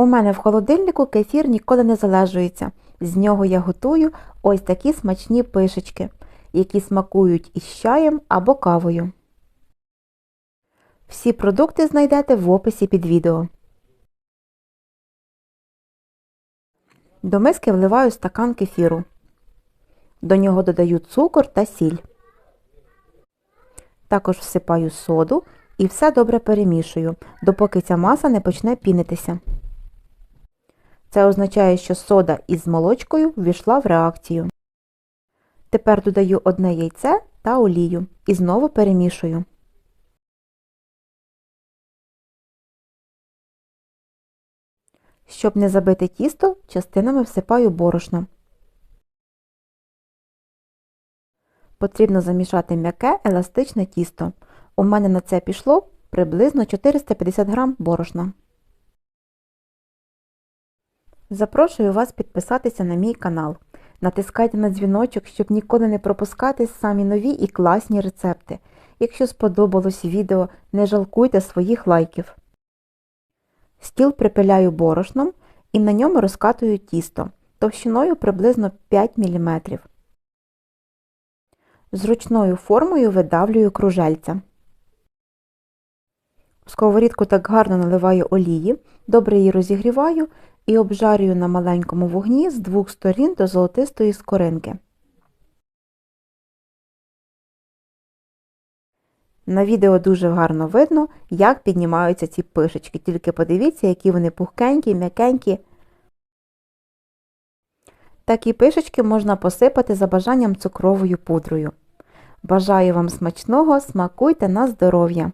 У мене в холодильнику кефір ніколи не залежується. З нього я готую ось такі смачні пишечки, які смакують із чаєм або кавою. Всі продукти знайдете в описі під відео. До миски вливаю стакан кефіру. До нього додаю цукор та сіль. Також всипаю соду і все добре перемішую, допоки ця маса не почне пінитися. Це означає, що сода із молочкою ввійшла в реакцію. Тепер додаю одне яйце та олію і знову перемішую. Щоб не забити тісто, частинами всипаю борошно. Потрібно замішати м'яке еластичне тісто. У мене на це пішло приблизно 450 г борошна. Запрошую вас підписатися на мій канал. Натискайте на дзвіночок, щоб ніколи не пропускати самі нові і класні рецепти. Якщо сподобалось відео, не жалкуйте своїх лайків. Стіл припиляю борошном і на ньому розкатую тісто товщиною приблизно 5 мм. Зручною формою видавлюю кружельця. Сковорідку так гарно наливаю олії, добре її розігріваю і обжарюю на маленькому вогні з двох сторін до золотистої скоринки. На відео дуже гарно видно, як піднімаються ці пишечки, тільки подивіться, які вони пухкенькі, м'якенькі. Такі пишечки можна посипати за бажанням цукровою пудрою. Бажаю вам смачного, смакуйте на здоров'я!